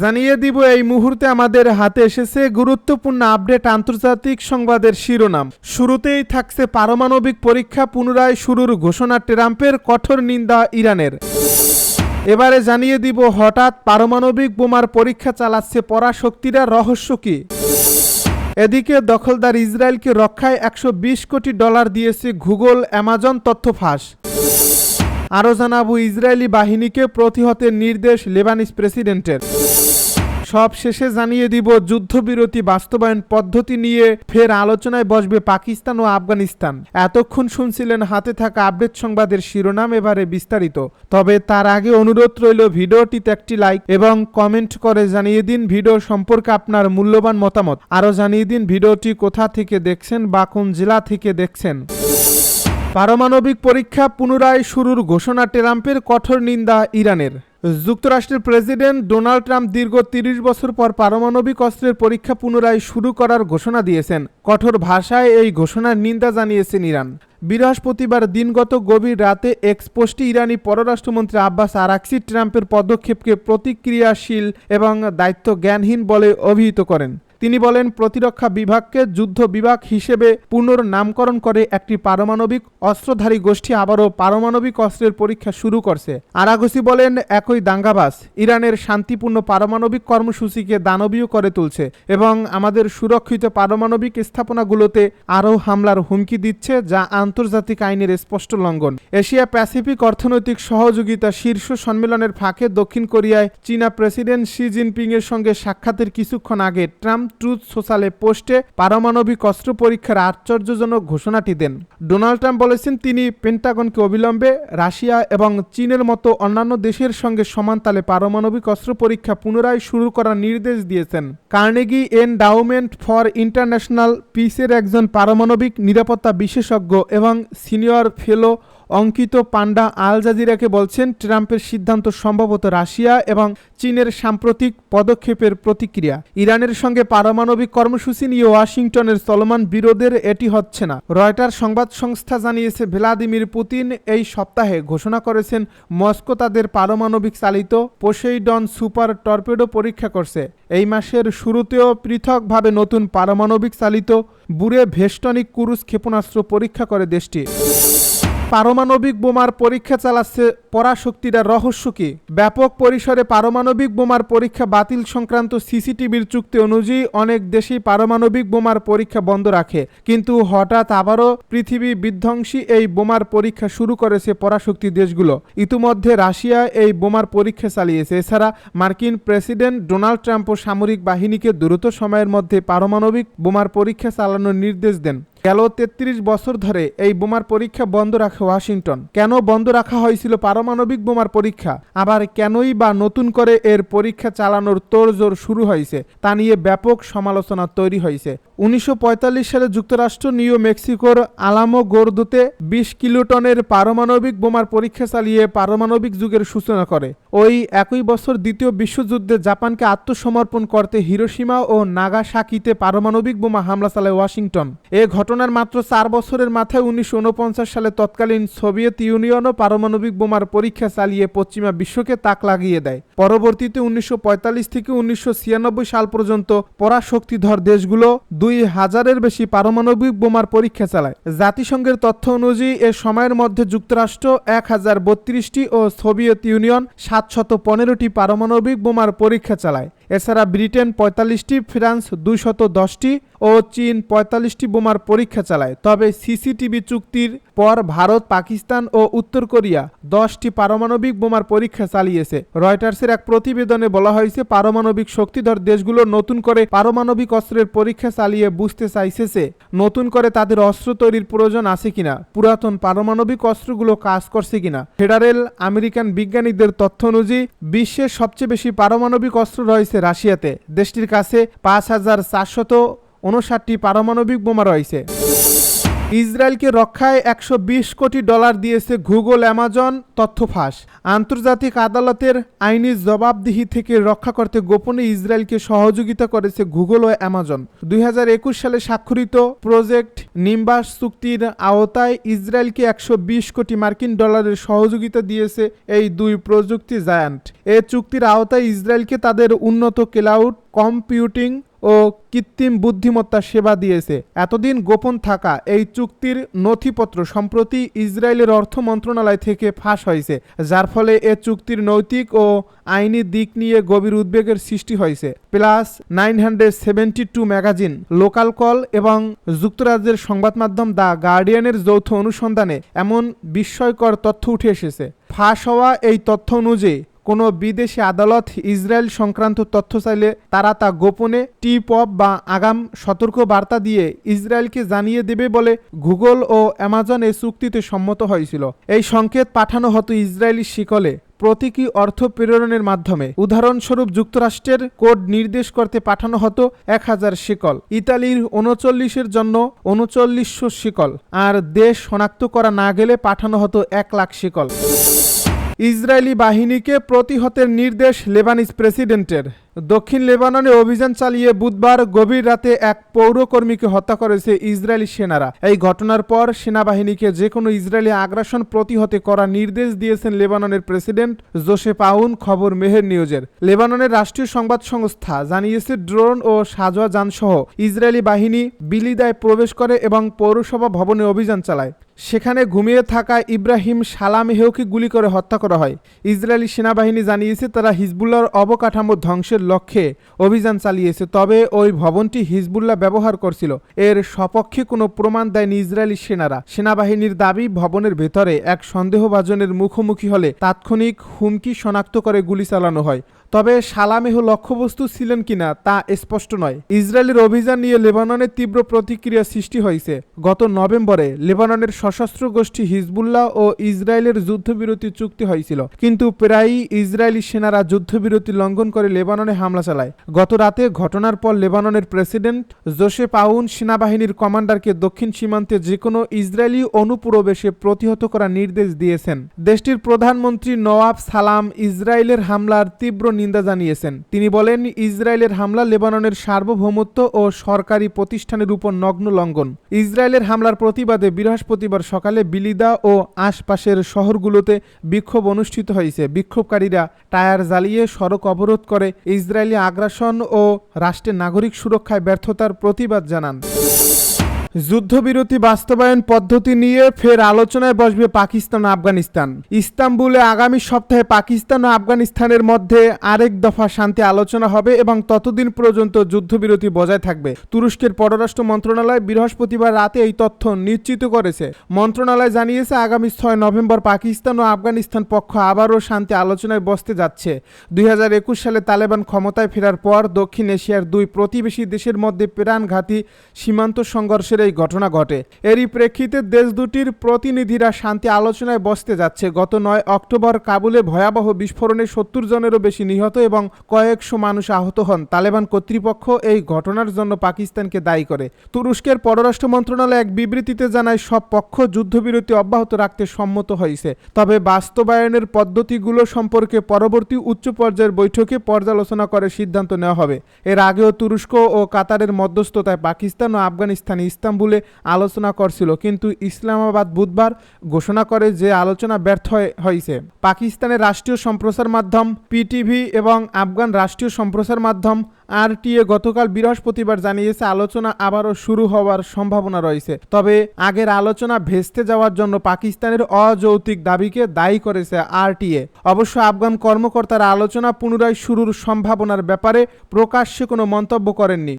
জানিয়ে দিব, এই মুহূর্তে আমাদের হাতে এসেছে গুরুত্বপূর্ণ আপডেট আন্তর্জাতিক সংবাদের শিরোনাম। শুরুতেই থাকছে পারমাণবিক পরীক্ষা পুনরায় শুরুর ঘোষণা ট্রাম্পের কঠোর নিন্দা ইরানের। এবারে জানিয়ে দিব, হঠাৎ পারমাণবিক বোমার পরীক্ষা চালাচ্ছে পরাশক্তিরা রহস্য কি? এদিকে দখলদার ইসরায়েলকে রক্ষায় একশো বিশ কোটি ডলার দিয়েছে গুগল অ্যামাজন তথ্য ফাঁস। আরও জানাব, ইসরায়েলি বাহিনীকে প্রতিহতের নির্দেশ লেবানিস প্রেসিডেন্টের। সব শেষে জানিয়ে দিব, যুদ্ধবিরতি বাস্তবায়ন পদ্ধতি নিয়ে ফের আলোচনায় বসবে পাকিস্তান ও আফগানিস্তান। এতক্ষণ শুনছিলেন হাতে থাকা আপডেট সংবাদের শিরোনাম এবারে বিস্তারিত। তবে তার আগে অনুরোধ রইল ভিডিওটিতে একটি লাইক এবং কমেন্ট করে জানিয়ে দিন ভিডিও সম্পর্কে আপনার মূল্যবান মতামত। আরও জানিয়ে দিন ভিডিওটি কোথা থেকে দেখছেন বা কোন জেলা থেকে দেখছেন। পারমাণবিক পরীক্ষা পুনরায় শুরুর ঘোষণা ট্রাম্পের কঠোর নিন্দা ইরানের। যুক্তরাষ্ট্রের প্রেসিডেন্ট ডোনাল্ড ট্রাম্প দীর্ঘ তিরিশ বছর পর পারমাণবিক অস্ত্রের পরীক্ষা পুনরায় শুরু করার ঘোষণা দিয়েছেন। কঠোর ভাষায় এই ঘোষণার নিন্দা জানিয়েছেন ইরান। বৃহস্পতিবার দিনগত গভীর রাতে এক্সপোস্টে ইরানি পররাষ্ট্রমন্ত্রী আব্বাস আরাকসি ট্রাম্পের পদক্ষেপকে প্রতিক্রিয়াশীল এবং দায়িত্ব জ্ঞানহীন বলে অভিহিত করেন। তিনি বলেন, প্রতিরক্ষা বিভাগকে যুদ্ধ বিভাগ হিসেবে পুনর্নামকরণ করে একটি পারমাণবিক অস্ত্রধারী গোষ্ঠী আবারও পারমাণবিক অস্ত্রের পরীক্ষা শুরু করছে। আরাগসি বলেন, একই দাঙ্গাবাস ইরানের শান্তিপূর্ণ পারমাণবিক কর্মসূচিকে দানবীয় করে তুলছে এবং আমাদের সুরক্ষিত পারমাণবিক স্থাপনাগুলোতে আরও হামলার হুমকি দিচ্ছে, যা আন্তর্জাতিক আইনের স্পষ্ট লঙ্ঘন। এশিয়া প্যাসিফিক অর্থনৈতিক সহযোগিতা শীর্ষ সম্মেলনের ফাঁকে দক্ষিণ কোরিয়ায় চীনা প্রেসিডেন্ট শি জিনপিং এর সঙ্গে সাক্ষাতের কিছুক্ষণ আগে ট্রাম্প ট্রুথ সোশ্যালে পোস্টে পারমাণবিক অস্ত্র পরীক্ষার আশ্চর্যজনক ঘোষণাটি দেন। ডোনাল্ড ট্রাম্প বলেছেন, তিনি পেন্টাগনকে অবিলম্বে রাশিয়া এবং চীনের মতো অন্যান্য দেশের সঙ্গে সমানতালে পারমাণবিক অস্ত্র পরীক্ষা পুনরায় শুরু করার নির্দেশ দিয়েছেন। কার্নেগি এন্ডাউমেন্ট ফর ইন্টারন্যাশনাল পিসের একজন পারমাণবিক নিরাপত্তা বিশেষজ্ঞ এবং সিনিয়র ফেলো অঙ্কিত পান্ডা আল জাজিরাকে বলছেন, ট্রাম্পের সিদ্ধান্ত সম্ভবত রাশিয়া এবং চীনের সাম্প্রতিক পদক্ষেপের প্রতিক্রিয়া। ইরানের সঙ্গে পারমাণবিক কর্মসূচি নিয়ে ওয়াশিংটনের চলমান বিরোধের এটি হচ্ছে না। রয়টার সংবাদ সংস্থা জানিয়েছে, ভ্লাদিমির পুতিন এই সপ্তাহে ঘোষণা করেছেন, মস্কো তাদের পারমাণবিক চালিত পোসেইডন সুপার টর্পেডো পরীক্ষা করছে। এই মাসের শুরুতেও পৃথকভাবে নতুন পারমাণবিক চালিত বুড়ে ভেস্টনিক ক্রুজ ক্ষেপণাস্ত্র পরীক্ষা করে দেশটি। পারমাণবিক বোমার পরীক্ষা চালাচ্ছে পরাশক্তিরা রহস্য কি? ব্যাপক পরিসরে পারমাণবিক বোমার পরীক্ষা বাতিল সংক্রান্ত সিসিটিভির চুক্তি অনুযায়ী অনেক দেশই পারমাণবিক বোমার পরীক্ষা বন্ধ রাখে। কিন্তু হঠাৎ আবারও পৃথিবী বিধ্বংসী এই বোমার পরীক্ষা শুরু করেছে পরাশক্তি দেশগুলো। ইতিমধ্যে রাশিয়া এই বোমার পরীক্ষা চালিয়েছে। এছাড়া মার্কিন প্রেসিডেন্ট ডোনাল্ড ট্রাম্পও সামরিক বাহিনীকে দ্রুত সময়ের মধ্যে পারমাণবিক বোমার পরীক্ষা চালানোর নির্দেশ দেন। গেল তেত্রিশ বছর ধরে এই বোমার পরীক্ষা বন্ধ রাখে ওয়াশিংটন। কেন বন্ধ রাখা হয়েছিল পারমাণবিক বোমার পরীক্ষা? আবার কেনই বা নতুন করে এর পরীক্ষা চালানোর তোড়জোড় শুরু হয়েছে, তা নিয়ে ব্যাপক সমালোচনা তৈরি হয়েছে। উনিশশো পঁয়তাল্লিশ সালে যুক্তরাষ্ট্র নিউ মেক্সিকোর আলামো গোর্দোতে বিশ কিলোটনের পারমাণবিক বোমার পরীক্ষা চালিয়ে পারমাণবিক যুগের সূচনা করে। ওই একই বছর দ্বিতীয় বিশ্বযুদ্ধে জাপানকে আত্মসমর্পণ করতে হিরোসীমা ও নাগাসাকিতে পারমাণবিক বোমা হামলা চালায় ওয়াশিংটন। এ ঘটনার মাত্র চার বছরের মাথায় উনিশশো উনপঞ্চাশ সালে তৎকালীন সোভিয়েত ইউনিয়নও পারমাণবিক বোমার পরীক্ষা চালিয়ে পশ্চিমা বিশ্বকে তাক লাগিয়ে দেয়। পরবর্তীতে উনিশশো পঁয়তাল্লিশ থেকে উনিশশো ছিয়ানব্বই সাল পর্যন্ত পরাশক্তিধর দেশগুলো দুই হাজারের বেশি পারমাণবিক বোমার পরীক্ষা চালায়। জাতিসংঘের তথ্য অনুযায়ী এ সময়ের মধ্যে যুক্তরাষ্ট্র এক হাজার বত্রিশটি ও সোভিয়েত ইউনিয়ন সাতশত পনেরোটি পারমাণবিক বোমার পরীক্ষা চালায়। এছাড়া ব্রিটেন পঁয়তাল্লিশটি, ফ্রান্স দুইশত দশটি ও চীন পঁয়তাল্লিশটি বোমার পরীক্ষা চালায়। তবে সিসিটিভি চুক্তির পর ভারত, পাকিস্তান ও উত্তর কোরিয়া দশটি পারমাণবিক বোমার পরীক্ষা চালিয়েছে। রয়টার্সের এক প্রতিবেদনে বলা হয়েছে, পারমাণবিক শক্তিধর দেশগুলো নতুন করে পারমাণবিক অস্ত্রের পরীক্ষা চালিয়ে বুঝতে চাইছে নতুন করে তাদের অস্ত্র তৈরির প্রয়োজন আছে কিনা, পুরাতন পারমাণবিক অস্ত্রগুলো কাজ করছে কিনা। ফেডারেল আমেরিকান বিজ্ঞানীদের তথ্য অনুযায়ী, বিশ্বের সবচেয়ে বেশি পারমাণবিক অস্ত্র রয়েছে রাশিয়াতে। দেশটির কাছে পাঁচ হাজার চারশত উনষাটটি পারমাণবিক বোমা রয়েছে। ইসরায়েলকে রক্ষায় একশো বিশ কোটি ডলার দিয়েছে গুগল, অ্যামাজন তথ্য ফাঁস। আন্তর্জাতিক আদালতের আইনি জবাবদিহি থেকে রক্ষা করতে গোপনে ইসরায়েলকে সহযোগিতা করেছে গুগল ও অ্যামাজন। দুই হাজার একুশ সালে স্বাক্ষরিত প্রজেক্ট নিম্বাস চুক্তির আওতায় ইসরায়েলকে একশো বিশ কোটি মার্কিন ডলারের সহযোগিতা দিয়েছে এই দুই প্রযুক্তি জায়ান্ট। এ চুক্তির আওতায় ইসরায়েলকে তাদের উন্নত ক্লাউড কম্পিউটিং ও কৃত্রিম বুদ্ধিমত্তা সেবা দিয়েছে। এতদিন গোপন থাকা এই চুক্তির নথিপত্র সম্প্রতি ইসরায়েলের অর্থ মন্ত্রণালয় থেকে ফাঁস হয়েছে, যার ফলে এ চুক্তির নৈতিক ও আইনি দিক নিয়ে গভীর উদ্বেগের সৃষ্টি হয়েছে। Plus nine hundred seventy two magazine, local call এবং যুক্তরাজ্যের সংবাদ মাধ্যম দ্য গার্ডিয়ানের যৌথ অনুসন্ধানে এমন বিস্ময়কর তথ্য উঠে এসেছে। ফাঁস হওয়া এই তথ্য অনুযায়ী কোনো বিদেশি আদালত ইসরায়েল সংক্রান্ত তথ্য চাইলে তারা তা গোপনে টিপ অফ বা আগাম সতর্ক বার্তা দিয়ে ইসরায়েলকে জানিয়ে দেবে বলে গুগল ও অ্যামাজন এই চুক্তিতে সম্মত হয়েছিল। এই সংকেত পাঠানো হতো ইসরায়েলি শিকলে, প্রতীকী অর্থ প্রেরণের মাধ্যমে। উদাহরণস্বরূপ যুক্তরাষ্ট্রের কোড নির্দেশ করতে পাঠানো হতো এক হাজার শিকল, ইতালির উনচল্লিশের জন্য উনচল্লিশশো শিকল, আর দেশ শনাক্ত করা না গেলে পাঠানো হতো এক লাখ শিকল। ইসরায়েলি বাহিনীকে প্রতিহতের নির্দেশ লেবানিজ প্রেসিডেন্টের। দক্ষিণ লেবাননে অভিযান চালিয়ে বুধবার গভীর রাতে এক পৌরকর্মীকে হত্যা করেছে ইসরায়েলি সেনারা। এই ঘটনার পর সেনাবাহিনীকে যে কোনো ইসরায়েলি আগ্রাসন প্রতিহতে করার নির্দেশ দিয়েছেন লেবাননের প্রেসিডেন্ট জোসেফ আউন, খবর মেহের নিউজের। লেবাননের রাষ্ট্রীয় সংবাদ সংস্থা জানিয়েছে, ড্রোন ও সাজোয়া যানসহ ইসরায়েলি বাহিনী বিলিদায় প্রবেশ করে এবং পৌরসভা ভবনে অভিযান চালায়। সেখানে ঘুমিয়ে থাকা ইব্রাহিম সালামেহেওকে গুলি করে হত্যা করা হয়? ইসরায়েলি সেনাবাহিনী জানিয়েছে তারা হিজবুল্লাহর অবকাঠামো ধ্বংসের লক্ষ্যে অভিযান চালিয়েছে, তবে ওই ভবনটি হিজবুল্লাহ ব্যবহার করছিল। এর সপক্ষে কোনো প্রমাণ দেয়নি ইসরায়েলি সেনারা। সেনাবাহিনীর দাবি, ভবনের ভেতরে এক সন্দেহভাজনের মুখোমুখি হলে তাৎক্ষণিক হুমকি শনাক্ত করে গুলি চালানো হয়। তবে সালামেহ লক্ষ্যবস্তু ছিলেন কিনা তা স্পষ্ট নয়। ইসরায়েলের অভিযান নিয়ে লেবাননের তীব্র প্রতিক্রিয়া সৃষ্টি হয়েছে। গত নভেম্বরে লেবাননের সশস্ত্র গোষ্ঠী হিজবুল্লাহ ও ইসরায়েলের যুদ্ধবিরতি চুক্তি হয়েছিল। কিন্তু প্রায়ই ইসরায়েলি সেনারা যুদ্ধবিরতি লঙ্ঘন করে লেবাননে হামলা চালায়। গত রাতে ঘটনার পর লেবাননের প্রেসিডেন্ট জোসেফ আউন সেনাবাহিনীর কমান্ডারকে দক্ষিণ সীমান্তে যে কোনো ইসরায়েলি অনুপ্রবেশে প্রতিহত করার নির্দেশ দিয়েছেন। দেশটির প্রধানমন্ত্রী নওয়াব সালাম ইসরায়েলের হামলার তীব্র নিন্দা জানিয়েছেন। তিনি বলেন, ইসরায়েলের হামলা লেবাননের সার্বভৌমত্ব ও সরকারি প্রতিষ্ঠানের উপর নগ্ন লঙ্ঘন। ইসরায়েলের হামলার প্রতিবাদে বৃহস্পতিবার সকালে বিলিদা ও আশপাশের শহরগুলোতে বিক্ষোভ অনুষ্ঠিত হয়েছে। বিক্ষোভকারীরা টায়ার জ্বালিয়ে সড়ক অবরোধ করে ইসরায়েলি আগ্রাসন ও রাষ্ট্রের নাগরিক সুরক্ষায় ব্যর্থতার প্রতিবাদ জানান। যুদ্ধবিরতি বাস্তবায়ন পদ্ধতি নিয়ে ফের আলোচনায় বসবে পাকিস্তান আফগানিস্তান। ইস্তাম্বুলে আগামী সপ্তাহে পাকিস্তান ও আফগানিস্তানের মধ্যে আরেক দফা শান্তি আলোচনা হবে এবং ততদিন পর্যন্ত যুদ্ধবিরতি বজায় থাকবে। তুরস্কের পররাষ্ট্র মন্ত্রণালয় বৃহস্পতিবার রাতে এই তথ্য নিশ্চিত করেছে। মন্ত্রণালয় জানিয়েছে, আগামী ছয় নভেম্বর পাকিস্তান ও আফগানিস্তান পক্ষ আবারও শান্তি আলোচনায় বসতে যাচ্ছে। দুই হাজার একুশ সালে তালেবান ক্ষমতায় ফেরার পর দক্ষিণ এশিয়ার দুই প্রতিবেশী দেশের মধ্যে প্রাণঘাতী সীমান্ত সংঘর্ষের এই ঘটনা ঘটে। এরই প্রেক্ষিতে দেশ দুটির প্রতিনিধিরা শান্তি আলোচনায় বসতে যাচ্ছে। গত নয় অক্টোবর কাবুলে ভয়াবহ বিস্ফোরণে সত্তর জনেরও বেশি নিহত এবং কয়েকশো মানুষ আহত হন। তালেবান কর্তৃপক্ষ এই ঘটনার জন্য পাকিস্তানকে দায়ী করে। তুরস্কের পররাষ্ট্র মন্ত্রণালয় এক বিবৃতিতে জানায়, সব পক্ষ যুদ্ধবিরতি অব্যাহত রাখতে সম্মত হয়েছে। তবে বাস্তবায়নের পদ্ধতিগুলো সম্পর্কে পরবর্তী উচ্চ পর্যায়ের বৈঠকে পর্যালোচনা করে সিদ্ধান্ত নেওয়া হবে। এর আগেও তুরস্ক ও কাতারের মধ্যস্থতায় পাকিস্তান ও আফগানিস্তান ইস্তাম্বুলে আলোচনা করছিল, কিন্তু ইসলামাবাদ বুধবার ঘোষণা করে যে আলোচনা ব্যর্থ হয়েছে। পাকিস্তানের রাষ্ট্রীয় সম্প্রচার মাধ্যম পিটিভি এবং আফগান রাষ্ট্রীয় সম্প্রচার মাধ্যম আরটিএ গতকাল বৃহস্পতিবার জানিয়েছে, আলোচনা আবারও শুরু হওয়ার সম্ভাবনা রয়েছে। তবে আগের আলোচনা ভেস্তে যাওয়ার জন্য পাকিস্তানের অযৌক্তিক দাবিকে দায়ী করেছে আরটিএ। অবশ্য আফগান কর্মকর্তারা আলোচনা পুনরায় শুরুর সম্ভাবনার ব্যাপারে প্রকাশ্যে কোনো মন্তব্য করেননি।